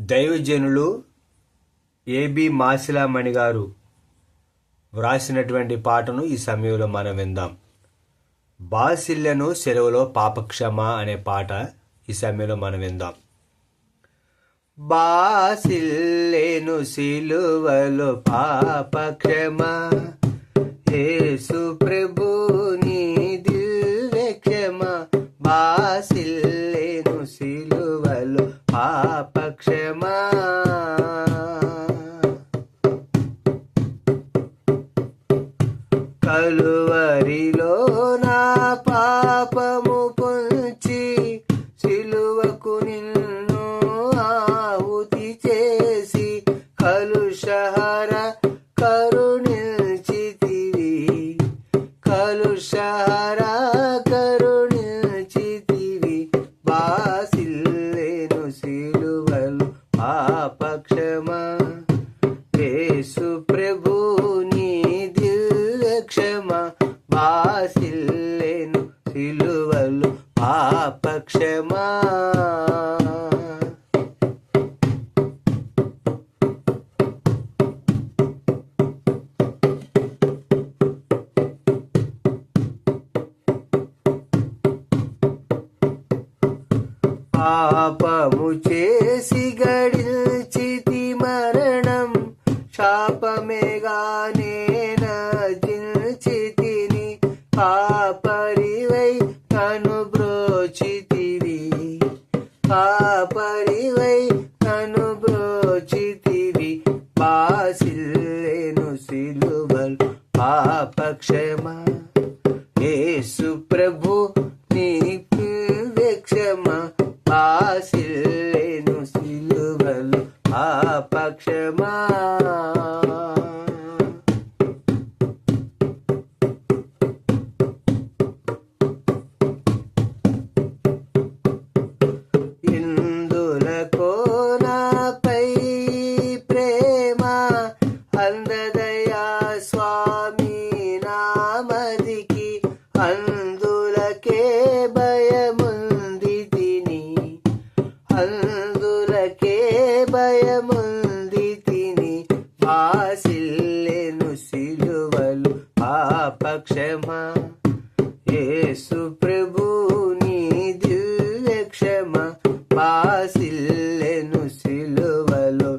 దైవజనులు ఏబి మాసిలామణి గారు వ్రాసినటువంటి పాటను ఈ సమయంలో మనం విందాం. బాసిల్లను సెలవులో పాపక్షమ అనే పాట ఈ సమయంలో మనం విందాం. బాసిల్లేను సిలువలో పాపక్షమ యేసు ప్రభు పాపక్షమ. కలువరిలో నా పాపము పొంచి సిలువకు నిన్ను ఆహుతి చేసి కలుషహర కరుణించితివి. కలుషహరా పాపక్షమా యేసు ప్రభు నీ దివ్య వాసిల్లేను సిలువలు పాపక్షమా పాపము చేసి గడి శాపమేగానే నజిల్చితిని పాపరివై కను బ్రోచితివి. పాపరివై కను బ్రోచితివి. పాసిల్లేను సిలువల్ పాపక్షమా. యేసు ప్రభు అందులకే భయముంది తిని వాసిల్లెను సిలువలు పాపక్షమా. యేసు ప్రభు నీ దివ్య క్షమ సిలువలు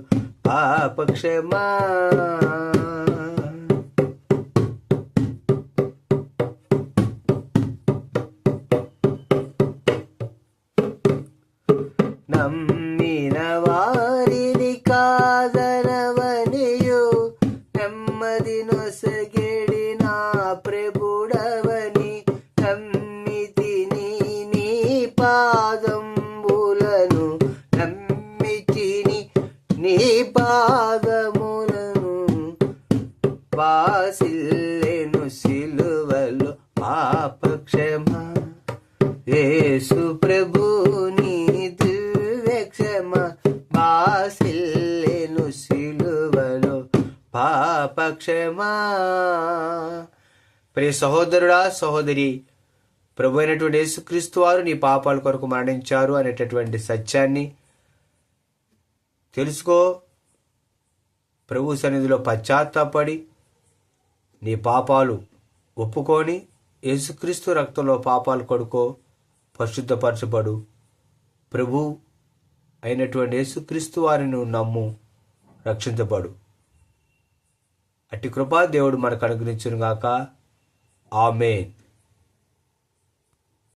పాపక్షమా. వారిని కాదనవనియు నెమ్మది నొసగిడి నా ప్రభుడవని నమ్మితిని నీ పాదంబులను నమ్మితిని నీ పాదములను వాసిల్లెను సిలువలు పాపక్షమా. యేసు ప్రభు పాపక్షమా. ప్రియ సహోదరుడా సహోదరి ప్రభు అయినటువంటి యేసుక్రీస్తు వారు నీ పాపాల కొరకు మరణించారు అనేటటువంటి సత్యాన్ని తెలుసుకో. ప్రభు సన్నిధిలో పశ్చాత్తాపడి నీ పాపాలు ఒప్పుకొని యేసుక్రీస్తు రక్తంలో పాపాలు కొడుకో పరిశుద్ధపరచబడు. ప్రభు అయినటువంటి యేసుక్రీస్తు వారిని నమ్ము రక్షించబడు. అట్టి కృపా దేవుడు మనకు అనుగ్రహించును గాక ఆమెన్.